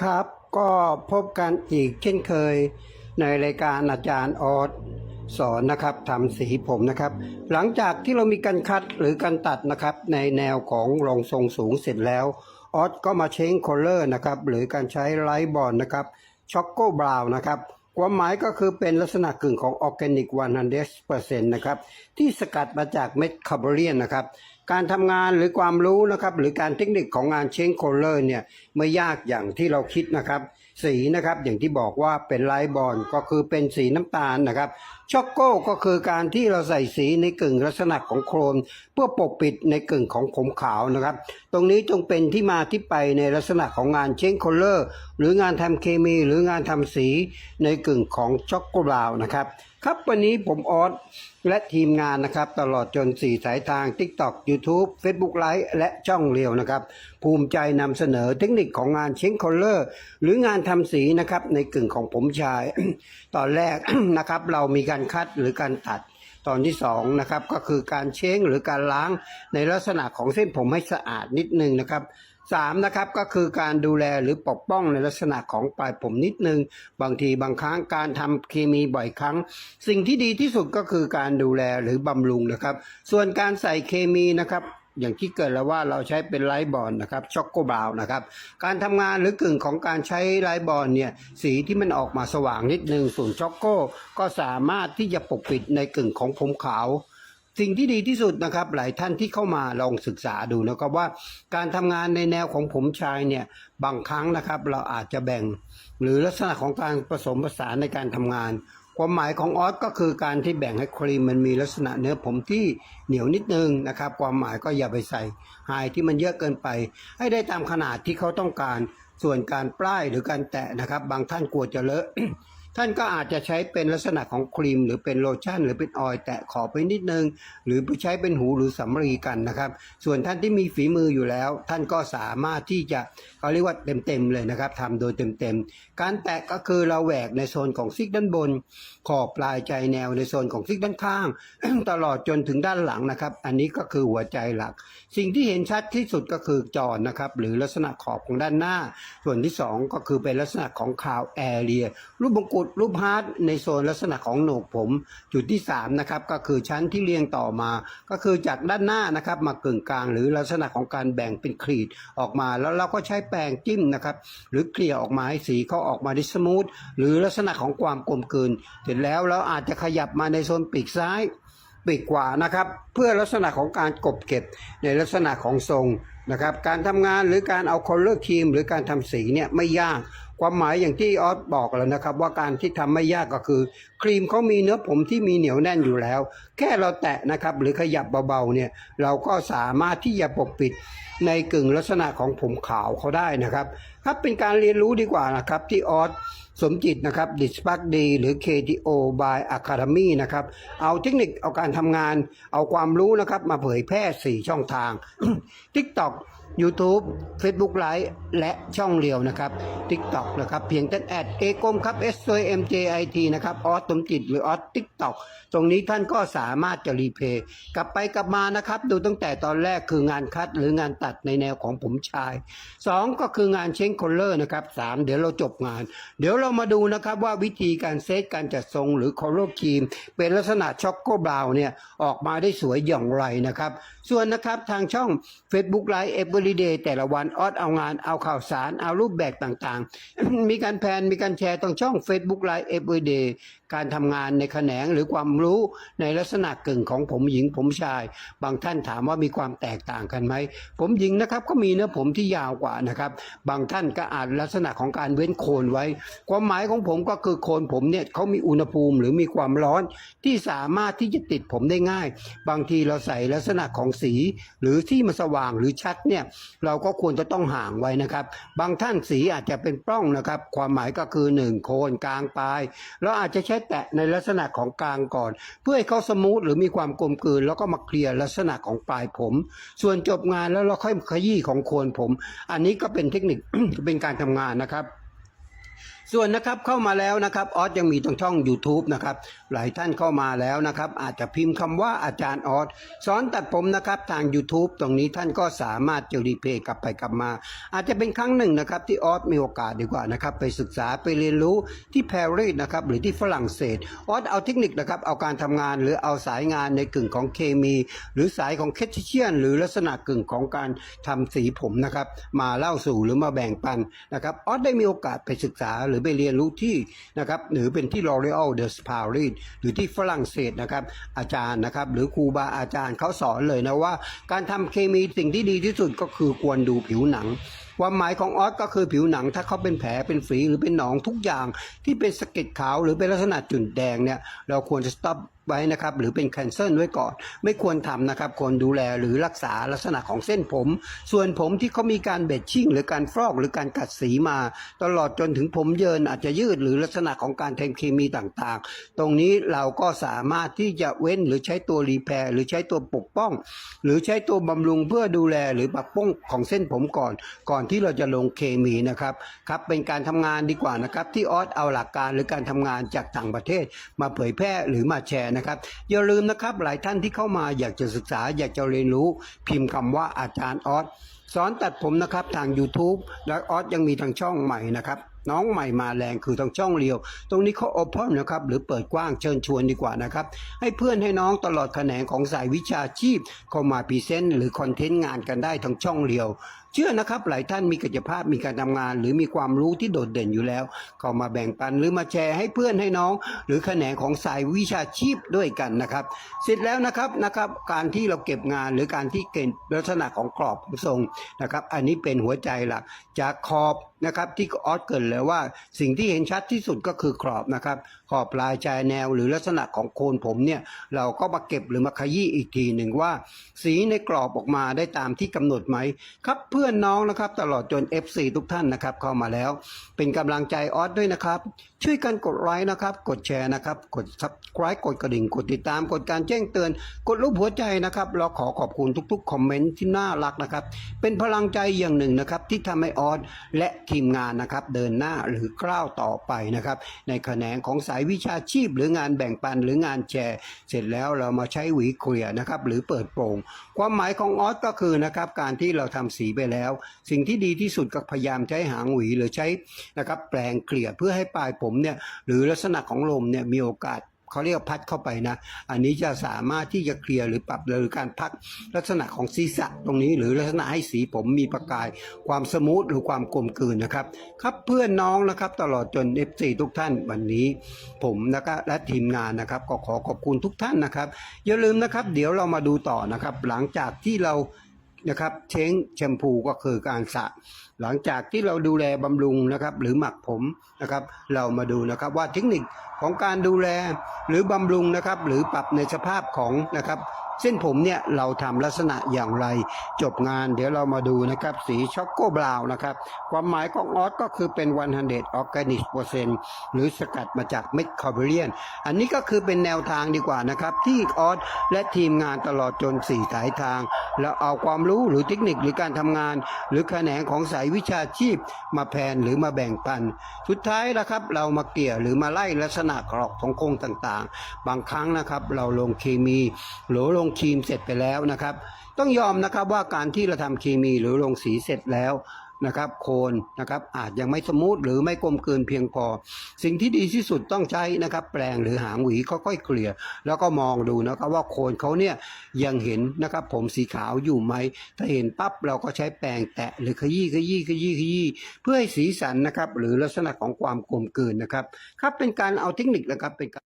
ครับก็พบกันอีกเช่นเคยในรายการอาจารย์ออสสอนนะครับทำสีผมนะครับ หลังจากที่เรามีการคัดหรือการตัดนะครับในแนวของรองทรงสูงเสร็จแล้วออสก็มาเช้งโคลเลอร์นะครับหรือการใช้ไลท์บอลนะครับช็อกโกบราวนะครับความหมายก็คือเป็นลักษณะกึ่งของออร์แกนิก 100%นะครับที่สกัดมาจากเม็ดคาร์บอเรียนนะครับ การทำงานหรือความรู้นะครับหรือการเทคนิคของงานเชงโคลเลอร์เนี่ยไม่ยากอย่างที่เราคิดนะครับ สีนะครับอย่างที่บอกว่าเป็นไลท์บอลก็คือเป็นสีน้ำตาลนะครับช็อกโก้ก็คือการที่เราใส่สีในกึ่งลักษณะของโครนเพื่อปกปิดในกึ่งของผมขาวนะครับ ตรงนี้จงเป็นที่มาที่ไปในลักษณะของงานเชงโคลเลอร์หรืองานทำเคมีหรืองานทำสีในกึ่งของช็อกโกบราวนะครับ ครับวันนี้ผมออสและทีมงานนะครับ ตลอดจนสี่สายทาง TikTok YouTube Facebook Live และช่องเรียวนะครับ ภูมิใจนำเสนอเทคนิคของงานเช้งคอลเลอร์ หรืองานทำสีนะครับ ในกึ่งของผมชาย ตอนแรกนะครับ เรามีการคัดหรือการตัดตอนที่สองนะครับก็คือการเช้งหรือการล้างในลักษณะของเส้นผมให้สะอาดนิดนึงนะครับ สามนะครับก็คือการดูแลหรือปกป้องในลักษณะของปลายผมนิดนึง บางทีบางครั้งการทำเคมีบ่อยครั้ง สิ่งที่ดีที่สุดก็คือการดูแลหรือบำรุงนะครับ ส่วนการใส่เคมีนะครับอย่างที่เกิดแล้วว่าเราใช้เป็นไลท์บอลนะครับช็อกโกบราวนะครับ การทำงานหรือกึ่งของการใช้ไลท์บอลเนี่ยสีที่มันออกมาสว่างนิดนึงส่วนช็อกโกก็สามารถที่จะปกปิดในกึ่งของผมขาว สิ่งที่ดีที่สุดนะครับ หลายท่านที่เข้ามาลองศึกษาดูนะครับว่าการทำงานในแนวของผมชายเนี่ยบางครั้งนะครับ เราอาจจะแบ่ง หรือลักษณะของการผสมผสานในการทำงาน ความหมายของออสก็คือการที่แบ่งให้ครีมมันมีลักษณะเนื้อผมที่เหนียวนิดนึงนะครับ ความหมายก็อย่าไปใส่ไฮที่มันเยอะเกินไป ให้ได้ตามขนาดที่เขาต้องการส่วนการปล้ายหรือการแตะนะครับ บางท่านกลัวจะเลอะ ท่านก็อาจจะใช้เป็นลักษณะของครีม หรือเป็นโลชั่น หรือเป็นออยแตะขอบไปนิดนึง หรือไปใช้เป็นหูหรือสำลีกันนะครับ ส่วนท่านที่มีฝีมืออยู่แล้ว ท่านก็สามารถที่จะเขาเรียกว่าเต็มๆเลยนะครับทำโดยเต็มๆ การแตะก็คือเราแหวกในโซนของซิกด้านบน ขอบปลายใจแนวในโซนของซิกด้านข้าง ตลอดจนถึงด้านหลังนะครับ อันนี้ก็คือหัวใจหลัก สิ่งที่เห็นชัดที่สุดก็คือจอนนะครับหรือลักษณะขอบของด้านหน้า ส่วนที่สองก็คือเป็นลักษณะของคาวแอเรียรูปมงกุฎรูปฮาร์ดในโซนลักษณะของโหนกผมจุดที่สามนะครับก็คือชั้นที่เรียงต่อมา ก็คือจากด้านหน้านะครับมากึ่งกลางหรือลักษณะของการแบ่งเป็นครีดออกมาแล้วเราก็ใช้แปรงจิ้มนะครับหรือเกลี่ยออกมาให้สีเขาออกมาได้สมูทหรือลักษณะของความกลมกลืนเสร็จแล้วเราอาจจะขยับมาในโซนปีกซ้ายปีกขวานะครับ เพื่อลักษณะของการกบเก็บในลักษณะของทรง นะครับการทำงานหรือการเอาคอลเลอร์ครีม หรือการทำสีเนี่ยไม่ยาก ความหมายอย่างที่ออสบอกแล้วนะครับ ว่าการที่ทำไม่ยากก็คือ ครีมเขามีเนื้อผมที่มีเหนียวแน่นอยู่แล้ว แค่เราแตะนะครับหรือขยับเบาๆเนี่ยเราก็สามารถที่จะปกปิดในกึ่งลักษณะของผมขาวเขาได้นะครับครับเป็นการเรียนรู้ดีกว่านะครับที่ออส สมจิตนะครับดิสปักดีหรือ KTO by Academy นะครับเอาเทคนิคเอาการทำงาน เอาความรู้นะครับมาเผยแพร่ 4 ช่องทาง TikTok YouTube Facebook Live และช่องเรียวนะครับ TikTok นะครับ เพียงแต่แอดเอกมครับ S O M J I T นะครับออสสมจิตหรือออส TikTok ตรงนี้ท่านก็สามารถจะรีเพย์กลับไปกลับมานะครับ ดูตั้งแต่ตอนแรกคืองานคัดหรืองานตัดในแนวของผมชาย 2 ก็คืองานเช้งคอลเลอร์นะครับสามเดี๋ยวเราจบงาน เดี๋ยวเรามาดูนะครับว่าวิธีการเซตการจัดทรงหรือคอลเลอร์ครีม เป็นลักษณะช็อกโกบราวเนี่ยออกมาได้สวยอย่างไรนะครับ ส่วนนะครับทางช่อง Facebook Live ลิเดย์แต่ละวันออดเอางานเอาข่าวสารเอารูปแบบต่างๆ มีการแพนมีการแชร์ตรงช่อง Facebook Live Everyday การทำงานในแขนงหรือความรู้ในลักษณะกึ่งของผมหญิงผมชาย บางท่านถามว่ามีความแตกต่างกันไหม ผมหญิงนะครับก็มีเนื้อผมที่ยาวกว่านะครับ บางท่านก็อาจลักษณะของการเว้นโคนไว้ ความหมายของผมก็คือโคนผมเนี่ยเขามีอุณหภูมิหรือมีความร้อนที่สามารถที่จะติดผมได้ง่าย บางทีเราใส่ลักษณะของสี หรือที่มันสว่างหรือชัดเนี่ยเราก็ควรจะต้องห่างไว้นะครับ บางท่านสีอาจจะเป็นปล้องนะครับ ความหมายก็คือหนึ่งโคนกลางปลายเราอาจจะใช้แตะในลักษณะของกลางก่อน เพื่อให้เขาสมูทหรือมีความกลมกลืน แล้วก็มาเคลียร์ลักษณะของปลายผม ส่วนจบงานแล้วเราค่อยขยี้ของโคนผม อันนี้ก็เป็นเทคนิคเป็นการทำงานนะครับ ส่วนนะครับเข้ามาแล้วนะครับออสยังมีตรงช่อง YouTube นะครับหลายท่านเข้ามาแล้วนะครับอาจจะพิมพ์คำว่าอาจารย์ออสสอนตัดผมนะครับทาง YouTube ตรงนี้ท่านก็สามารถจะรีเพย์กลับไปกลับมา อาจจะเป็นครั้งหนึ่งนะครับที่ออสมีโอกาสดีกว่านะครับไปศึกษาไปเรียนรู้ที่ปารีสนะครับหรือที่ฝรั่งเศสออสเอาเทคนิคนะครับเอาการทำงานหรือเอาสายงานในกึ่งของเคมี หรือสายของเคทเชียน หรือลักษณะกึ่งของการทำสีผมนะครับมาเล่าสู่หรือมาแบ่งปันนะครับออสได้มีโอกาสไปศึกษาหรือไปเรียนรู้ที่นะครับหรือเป็นที่ L'Oreal de Paris หรือที่ฝรั่งเศสนะครับอาจารย์นะครับหรือครูบาอาจารย์เขาสอนเลยนะว่า การทำเคมีสิ่งที่ดีที่สุดก็คือควรดูผิวหนังความหมายของออสก็คือผิวหนังถ้าเขาเป็นแผลเป็นฝีหรือเป็นหนองทุกอย่างที่เป็นสะเก็ดขาวหรือเป็นลักษณะจุดแดงเนี่ยเราควรจะ stop ไว้นะครับ หรือเป็นแคนเซิลไว้ก่อน ไม่ควรทำนะครับควรดูแลหรือรักษาลักษณะของเส้นผม ส่วนผมที่เขามีการเบดชิ่ง หรือการฟอกหรือการกัดสีมา ตลอดจนถึงผมเยินอาจจะยืดหรือลักษณะของการแทงเคมีต่างๆ ตรงนี้เราก็สามารถที่จะเว้นหรือใช้ตัวรีแพร์หรือใช้ตัวปกป้อง หรือใช้ตัวบำรุงเพื่อดูแลหรือปกป้องของเส้นผมก่อน ก่อนที่เราจะลงเคมีนะครับครับเป็นการทำงานดีกว่านะครับที่ออสเอาหลักการหรือการทำงานจากต่างประเทศ มาเผยแพร่หรือมาแชร์นะครับ อย่าลืมนะครับหลายท่านที่เข้ามาอยากจะศึกษาอยากจะเรียนรู้ พิมพ์คำว่าอาจารย์ออสสอนตัดผมนะครับทาง YouTube และออสยังมีทางช่องใหม่นะครับน้องใหม่มาแรงคือทางช่องเรียว ตรงนี้เขาโอเพนนะครับหรือเปิดกว้างเชิญชวนดีกว่านะครับ ให้เพื่อนให้น้องตลอดแขนงของสายวิชาชีพ เข้ามาพรีเซนต์หรือคอนเทนต์งานกันได้ทางช่องเรียว เชื่อนะครับหลายท่านมีกิจภาพมีการทำงาน หรือมีความรู้ที่โดดเด่นอยู่แล้วเข้ามาแบ่งปันหรือมาแชร์ให้เพื่อนให้น้อง หรือแขนงของสายวิชาชีพด้วยกันนะครับเสร็จแล้วนะครับนะครับการที่เราเก็บงานหรือการที่เก็บลักษณะของกรอบทรงนะครับ อันนี้เป็นหัวใจหลักจากขอบนะครับที่ออสเกิดเลยว่าสิ่งที่เห็นชัดที่สุดก็คือขอบนะครับขอบปลายชายแนวหรือลักษณะของโคนผมเนี่ยเราก็มาเก็บหรือมาขยี้อีกทีหนึ่งว่า สีในกรอบออกมาได้ตามที่กำหนดไหมครับเพื่อื่อนน้องนะครับ ตลอดจน FC ทุกท่านนะครับเข้ามาแล้ว เป็นกำลังใจออสด้วยนะครับ ช่วยกันกดไลค์นะครับ กดแชร์นะครับ กด subscribe กดกระดิ่ง กดติดตาม กดการแจ้งเตือน กดรูปหัวใจนะครับ เราขอขอบคุณทุกๆ คอมเมนต์ที่น่ารักนะครับ เป็นพลังใจอย่างหนึ่งนะครับ ที่ทำให้ออสและทีมงานนะครับ เดินหน้าหรือก้าวต่อไปนะครับ ในแขนงของสายวิชาชีพ หรืองานแบ่งปันหรืองานแชร์ เสร็จแล้วเรามาใช้หวีเคลียนะครับ หรือเปิดโปร่งความหมายของออสก็คือนะครับ การที่เราทำสีไปแล้ว สิ่งที่ดีที่สุดก็พยายามใช้หางหวีหรือใช้นะครับ แปรงเกลี่ยเพื่อให้ปลายผมเนี่ยหรือลักษณะของลมเนี่ยมีโอกาสเขาเรียกพัดเข้าไปนะ อันนี้จะสามารถที่จะเคลียร์หรือปรับหรือการพักลักษณะของศีรษะตรงนี้ หรือลักษณะให้สีผมมีประกาย ความสมูทหรือความกลมกลืนนะครับ ครับเพื่อนน้องนะครับตลอดจน FC ทุกท่านวันนี้ ผมนะครับและทีมงานนะครับก็ขอขอบคุณทุกท่านนะครับ อย่าลืมนะครับ เดี๋ยวเรามาดูต่อนะครับ หลังจากที่เรา นะครับ เช้งแชมพูก็คือการสระหลังจากที่เราดูแลบำรุงนะครับ หรือหมักผมนะครับ เรามาดูนะครับว่าเทคนิคของการดูแลหรือบำรุงนะครับ หรือปรับในสภาพของนะครับ เส้นผมเนี่ยเราทำลักษณะอย่างไร จบงานเดี๋ยวเรามาดูนะครับ สีช็อกโกบราวนะครับ ความหมายของออสก็คือเป็น100 organic percent หรือสกัดมาจากเม็ดคาร์เบเรียน อันนี้ก็คือเป็นแนวทางดีกว่านะครับ ที่ออสและทีมงานตลอดจน4สายทาง แล้วเอาความรู้หรือเทคนิคหรือการทำงาน หรือแขนงของสายวิชาชีพมาแพนหรือมาแบ่งปัน สุดท้ายนะครับเรามาเกลี่ยหรือมาไล่ลักษณะกรอบของโครงต่างๆ บางครั้งนะครับเราลงเคมีหรือลงงครีมเสร็จไปแล้วนะครับ ต้องยอมนะครับว่าการที่เราทำเคมีหรือลงสีเสร็จแล้วนะครับ โคนนะครับอาจยังไม่สมูทหรือไม่กลมเกลืนเพียงพอ สิ่งที่ดีที่สุดต้องใช้นะครับ แปรงหรือหางหวีค่อยๆเกลี่ยแล้วก็มองดูนะครับว่าโคนเขาเนี่ยยังเห็นนะครับ ผมสีขาวอยู่ไหม ถ้าเห็นปั๊บเราก็ใช้แปรงแตะหรือขยี้ขยี้ขยี้ขยี้เพื่อให้สีสันนะครับ หรือลักษณะของความกลมเกลืนนะครับ ครับเป็นการเอาเทคนิคนะครับเป็นการ